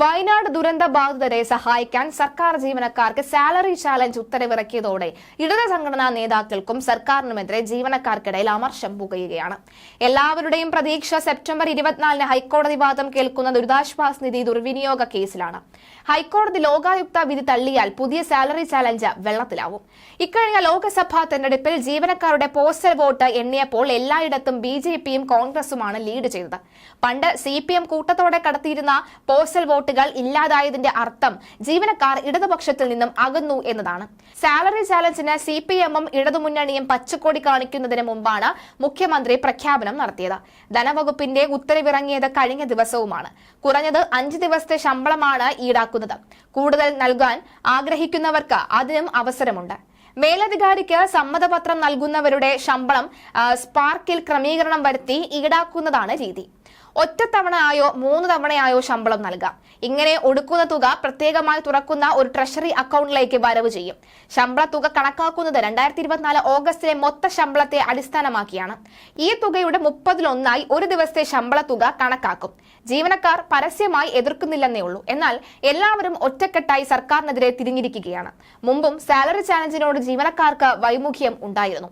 വയനാട് ദുരന്ത ബാധിതരെ സഹായിക്കാൻ സർക്കാർ ജീവനക്കാർക്ക് സാലറി ചാലഞ്ച് ഉത്തരവിറക്കിയതോടെ ഇടത് സംഘടനാ നേതാക്കൾക്കും സർക്കാരിനുമെതിരെ ജീവനക്കാർക്കിടയിൽ അമർഷം പുകയുകയാണ്. എല്ലാവരുടെയും പ്രതീക്ഷ സെപ്റ്റംബർ ഇരുപത്തിനാലിന് ഹൈക്കോടതി വാദം കേൾക്കുന്ന ദുരിതാശ്വാസ നിധി ദുർവിനിയോഗ കേസിലാണ്. ഹൈക്കോടതി ലോകായുക്ത വിധി തള്ളിയാൽ പുതിയ സാലറി ചാലഞ്ച് വെള്ളത്തിലാവും. ഇക്കഴിഞ്ഞ ലോക്സഭാ തെരഞ്ഞെടുപ്പിൽ ജീവനക്കാരുടെ പോസ്റ്റൽ വോട്ട് എണ്ണിയപ്പോൾ എല്ലായിടത്തും ബി ജെ പിയും കോൺഗ്രസുമാണ് ലീഡ് ചെയ്തത്. പണ്ട് സി പി എം കൂട്ടത്തോടെ കടത്തിയിരുന്ന പോസ്റ്റൽ വോട്ടുകൾ ഇല്ലാതായതിന്റെ അർത്ഥം ജീവനക്കാർ ഇടതുപക്ഷത്തിൽ നിന്നും അകന്നു എന്നതാണ്. സാലറി ചാലഞ്ചിന് സി പി എമ്മും ഇടതുമുന്നണിയും പച്ചക്കൊടി കാണിക്കുന്നതിന് മുമ്പാണ് മുഖ്യമന്ത്രി പ്രഖ്യാപനം നടത്തിയത്. ധനവകുപ്പിന്റെ ഉത്തരവിറങ്ങിയത് കഴിഞ്ഞ ദിവസവുമാണ്. കുറഞ്ഞത് അഞ്ച് ദിവസത്തെ ശമ്പളമാണ് ഈടാക്കുന്നത്. കൂടുതൽ നൽകാൻ ആഗ്രഹിക്കുന്നവർക്ക് അതിനും അവസരമുണ്ട്. മേലധികാരിക്ക് സമ്മതപത്രം നൽകുന്നവരുടെ ശമ്പളം സ്പാർക്കിൽ ക്രമീകരണം വരുത്തി ഈടാക്കുന്നതാണ് രീതി. ഒറ്റത്തവണയായോ മൂന്ന് തവണയായോ ശമ്പളം നൽകാം. ഇങ്ങനെ ഒടുക്കുന്ന തുക പ്രത്യേകമായി തുറക്കുന്ന ഒരു ട്രഷറി അക്കൗണ്ടിലേക്ക് വരവ് ചെയ്യും. ശമ്പള തുക കണക്കാക്കുന്നത് രണ്ടായിരത്തി ഇരുപത്തിനാല് ഓഗസ്റ്റിലെ മൊത്ത ശമ്പളത്തെ അടിസ്ഥാനമാക്കിയാണ്. ഈ തുകയുടെ മുപ്പതിലൊന്നായി ഒരു ദിവസത്തെ ശമ്പള തുക കണക്കാക്കും. ജീവനക്കാർ പരസ്യമായി എതിർക്കുന്നില്ലെന്നേ ഉള്ളൂ. എന്നാൽ എല്ലാവരും ഒറ്റക്കെട്ടായി സർക്കാരിനെതിരെ തിരിഞ്ഞിരിക്കുകയാണ്. മുമ്പും സാലറി ചാലഞ്ചിനോട് ജീവനക്കാർക്ക് വൈമുഖ്യം ഉണ്ടായിരുന്നു.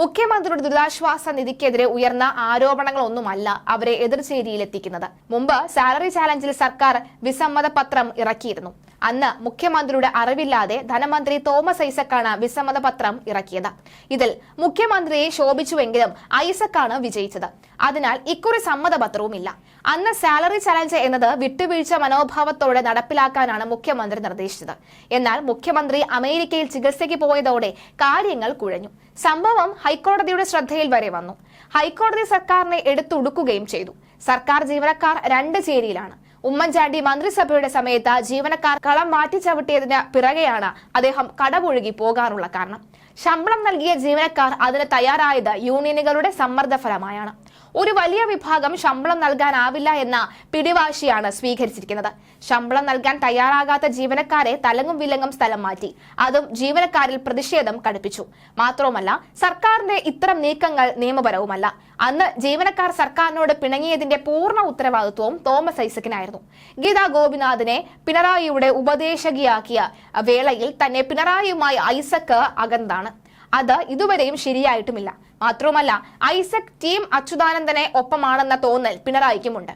മുഖ്യമന്ത്രിയുടെ ദുരിതാശ്വാസ നിധിക്കെതിരെ ഉയർന്ന ആരോപണങ്ങളൊന്നുമല്ല അവരെ എതിർചേരിയിലെത്തിക്കുന്നത്. മുമ്പ് സാലറി ചാലഞ്ചിൽ സർക്കാർ വിസമ്മത പത്രം ഇറക്കിയിരുന്നു. അന്ന് മുഖ്യമന്ത്രിയുടെ അറിവില്ലാതെ ധനമന്ത്രി തോമസ് ഐസക്കാണ് വിസമ്മത പത്രം ഇറക്കിയത്. ഇതിൽ മുഖ്യമന്ത്രിയെ ശോഭിച്ചുവെങ്കിലും ഐസക്കാണ് വിജയിച്ചത്. അതിനാൽ ഇക്കുറി സമ്മതപത്രവുമില്ല. അന്ന് സാലറി ചലഞ്ച് എന്നത് വിട്ടുവീഴ്ച മനോഭാവത്തോടെ നടപ്പിലാക്കാനാണ് മുഖ്യമന്ത്രി നിർദ്ദേശിച്ചത്. എന്നാൽ മുഖ്യമന്ത്രി അമേരിക്കയിൽ ചികിത്സയ്ക്ക് പോയതോടെ കാര്യങ്ങൾ കുഴഞ്ഞു. സംഭവം ഹൈക്കോടതിയുടെ ശ്രദ്ധയിൽ വരെ വന്നു. ഹൈക്കോടതി സർക്കാരിനെ എടുത്തുടുക്കുകയും ചെയ്തു. സർക്കാർ ജീവനക്കാർ രണ്ട് ചേരിയിലാണ്. ഉമ്മൻചാണ്ടി മന്ത്രിസഭയുടെ സമയത്ത് ജീവനക്കാർ കളം മാറ്റി ചവിട്ടിയതിന് പിറകെയാണ് അദ്ദേഹം കടപൊഴുകി പോകാനുള്ള കാരണം. ശമ്പളം നൽകിയ ജീവനക്കാർ അതിന് തയ്യാറായത് യൂണിയനുകളുടെ സമ്മർദ്ദ ഫലമായാണ് ഒരു വലിയ വിഭാഗം ശമ്പളം നൽകാനാവില്ല എന്ന പിടിവാശിയാണ് സ്വീകരിച്ചിരിക്കുന്നത്. ശമ്പളം നൽകാൻ തയ്യാറാകാത്ത ജീവനക്കാരെ തലങ്ങും വിലങ്ങും സ്ഥലം മാറ്റി. അതും ജീവനക്കാരിൽ പ്രതിഷേധം കടുപ്പിച്ചു. മാത്രവുമല്ല സർക്കാരിന്റെ ഇത്തരം നീക്കങ്ങൾ നിയമപരവുമല്ല. അന്ന് ജീവനക്കാർ സർക്കാരിനോട് പിണങ്ങിയതിന്റെ പൂർണ ഉത്തരവാദിത്വവും തോമസ് ഐസക്കിനായിരുന്നു. ഗീതാ ഗോപിനാഥിനെ പിണറായിയുടെ ഉപദേശകിയാക്കിയ വേളയിൽ തന്നെ പിണറായിയുമായി ഐസക്ക് അകന്നതാണ് അത് ഇതുവരെയും ശരിയായിട്ടുമില്ല. മാത്രവുമല്ല ഐസക് ടീം അച്യുതാനന്ദനെ ഒപ്പമാണെന്ന തോന്നൽ പിണറായിക്കുമുണ്ട്.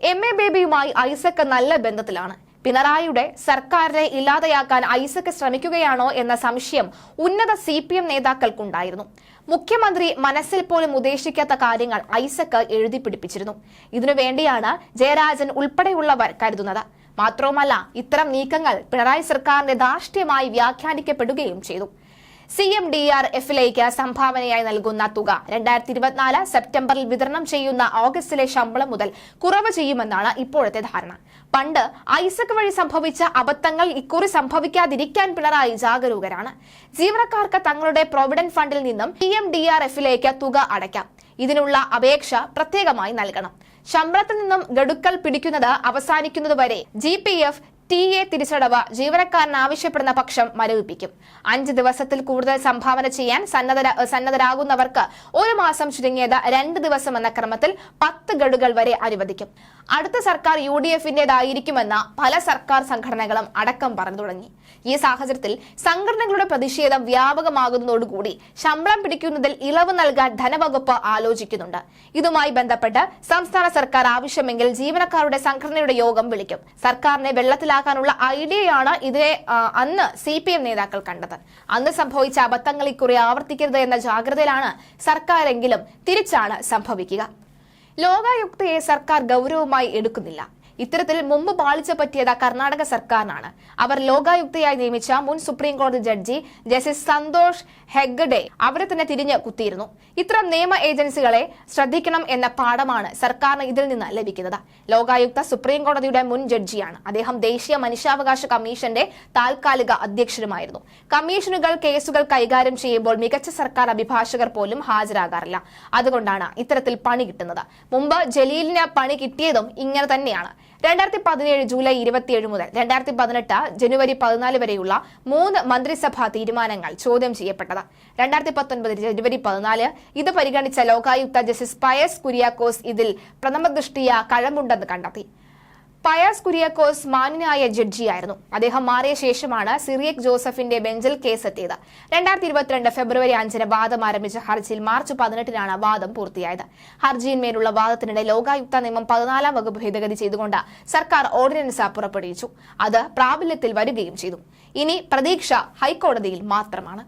എം എ ബേബിയുമായി ഐസക് നല്ല ബന്ധത്തിലാണ്. പിണറായിയുടെ സർക്കാരിനെ ഇല്ലാതെയാക്കാൻ ഐസക് ശ്രമിക്കുകയാണോ എന്ന സംശയം ഉന്നത സി പി എം നേതാക്കൾക്കുണ്ടായിരുന്നു. മുഖ്യമന്ത്രി മനസ്സിൽ പോലും ഉദ്ദേശിക്കാത്ത കാര്യങ്ങൾ ഐസക് എഴുതി പിടിപ്പിച്ചിരുന്നു ഇതിനു വേണ്ടിയാണ് ജയരാജൻ ഉൾപ്പെടെയുള്ളവർ കരുതുന്നത്. മാത്രവുമല്ല ഇത്തരം നീക്കങ്ങൾ പിണറായി സർക്കാരിന്റെ ധാർഷ്ട്യമായി വ്യാഖ്യാനിക്കപ്പെടുകയും ചെയ്തു. സി എം ഡി ആർ എഫിലേക്ക് സംഭാവനയായി നൽകുന്ന തുക രണ്ടായിരത്തി ഇരുപത്തിനാല് സെപ്റ്റംബറിൽ വിതരണം ചെയ്യുന്ന ഓഗസ്റ്റിലെ ശമ്പളം മുതൽ കുറവ് ചെയ്യുമെന്നാണ് ഇപ്പോഴത്തെ ധാരണ. പണ്ട് ഐസക് വഴി സംഭവിച്ച അബദ്ധങ്ങൾ ഇക്കുറി സംഭവിക്കാതിരിക്കാൻ പിണറായി ജാഗരൂകരാണ്. ജീവനക്കാർക്ക് തങ്ങളുടെ പ്രൊവിഡന്റ് ഫണ്ടിൽ നിന്നും പി എം ഡി ആർ എഫിലേക്ക് തുക അടയ്ക്കാം. ഇതിനുള്ള അപേക്ഷ പ്രത്യേകമായി നൽകണം. ശമ്പളത്തിൽ നിന്നും ഗഡുക്കൾ പിടിക്കുന്നത് അവസാനിക്കുന്നതുവരെ G P F T A തിരിച്ചടവ് ജീവനക്കാരൻ ആവശ്യപ്പെടുന്ന പക്ഷം മരവിപ്പിക്കും. അഞ്ച് ദിവസത്തിൽ കൂടുതൽ സംഭാവന ചെയ്യാൻ സന്നദ്ധര സന്നദ്ധരാകുന്നവർക്ക് ഒരു മാസം ചുരുങ്ങിയത് രണ്ട് ദിവസം എന്ന ക്രമത്തിൽ പത്ത് ഗഡുകൾ വരെ അനുവദിക്കും. അടുത്ത സർക്കാർ യു ഡി എഫിന്റേതായിരിക്കുമെന്ന് പല സർക്കാർ സംഘടനകളും അടക്കം പറഞ്ഞു തുടങ്ങി. ഈ സാഹചര്യത്തിൽ സംഘടനകളുടെ പ്രതിഷേധം വ്യാപകമാകുന്നതോടുകൂടി ശമ്പളം പിടിക്കുന്നതിൽ ഇളവ് നൽകാൻ ധനവകുപ്പ് ആലോചിക്കുന്നുണ്ട്. ഇതുമായി ബന്ധപ്പെട്ട് സംസ്ഥാന സർക്കാർ ആവശ്യമെങ്കിൽ ജീവനക്കാരുടെ സംഘടനയുടെ യോഗം വിളിക്കും. സർക്കാരിനെ വെള്ളത്തിലാക്കാനുള്ള ഐഡിയയാണ് ഇതിനെ അന്ന് സി പി എം നേതാക്കൾ കണ്ടത്. അന്ന് സംഭവിച്ച അബദ്ധങ്ങൾ ഇക്കുറി ആവർത്തിക്കരുത് എന്ന ജാഗ്രതയിലാണ് സർക്കാരെങ്കിലും തിരിച്ചാണ് സംഭവിക്കുക. ലോകായുക്തയെ സർക്കാർ ഗൗരവമായി എടുക്കുന്നില്ല. ഇത്തരത്തിൽ മുമ്പ് പാളിച്ച പറ്റിയത് കർണാടക സർക്കാരിനാണ്. അവർ ലോകായുക്തയായി നിയമിച്ച മുൻ സുപ്രീം കോടതി ജഡ്ജി ജസ്റ്റിസ് സന്തോഷ് ഹെഗ്ഡെ അവരെ തന്നെ തിരിഞ്ഞ് കുത്തിയിരുന്നു. ഇത്തരം നിയമ ഏജൻസികളെ ശ്രദ്ധിക്കണം എന്ന പാഠമാണ് സർക്കാരിന് ഇതിൽ നിന്ന് ലഭിക്കുന്നത്. ലോകായുക്ത സുപ്രീം കോടതിയുടെ മുൻ ജഡ്ജിയാണ്. അദ്ദേഹം ദേശീയ മനുഷ്യാവകാശ കമ്മീഷന്റെ താൽക്കാലിക അധ്യക്ഷനുമായിരുന്നു കമ്മീഷനുകൾ കേസുകൾ കൈകാര്യം ചെയ്യുമ്പോൾ മികച്ച സർക്കാർ അഭിഭാഷകർ പോലും ഹാജരാകാറില്ല. അതുകൊണ്ടാണ് ഇത്തരത്തിൽ പണി കിട്ടുന്നത്. മുമ്പ് ജലീലിന് പണി കിട്ടിയതും ഇങ്ങനെ തന്നെയാണ്. രണ്ടായിരത്തി പതിനേഴ് ജൂലൈ ഇരുപത്തിയേഴ് മുതൽ രണ്ടായിരത്തി പതിനെട്ട് ജനുവരി പതിനാല് വരെയുള്ള മൂന്ന് മന്ത്രിസഭാ തീരുമാനങ്ങൾ ചോദ്യം ചെയ്യപ്പെട്ടത്. രണ്ടായിരത്തി പത്തൊൻപത് ജനുവരി പതിനാല് ഇത് പരിഗണിച്ച ലോകായുക്ത ജസ്റ്റിസ് പയസ് കുര്യാക്കോസ് ഇതിൽ പ്രഥമദൃഷ്ടിയ കഴമുണ്ടെന്ന് കണ്ടെത്തി. പയാസ് കുര്യാക്കോസ് മാന്യനായ ജഡ്ജിയായിരുന്നു. അദ്ദേഹം മാറിയ ശേഷമാണ് സിറിയക് ജോസഫിന്റെ ബെഞ്ചിൽ കേസെത്തിയത്. രണ്ടായിരത്തി ഇരുപത്തിരണ്ട് ഫെബ്രുവരി അഞ്ചിന് വാദം ആരംഭിച്ച ഹർജിയിൽ മാർച്ച് പതിനെട്ടിനാണ് വാദം പൂർത്തിയായത്. ഹർജിയിന്മേലുള്ള വാദത്തിനിടെ ലോകായുക്ത നിയമം പതിനാലാം വകുപ്പ് ഭേദഗതി ചെയ്തുകൊണ്ട് സർക്കാർ ഓർഡിനൻസ് പുറപ്പെടുവിച്ചു. അത് പ്രാബല്യത്തിൽ വരികയും ചെയ്തു. ഇനി പ്രതീക്ഷ ഹൈക്കോടതിയിൽ മാത്രമാണ്.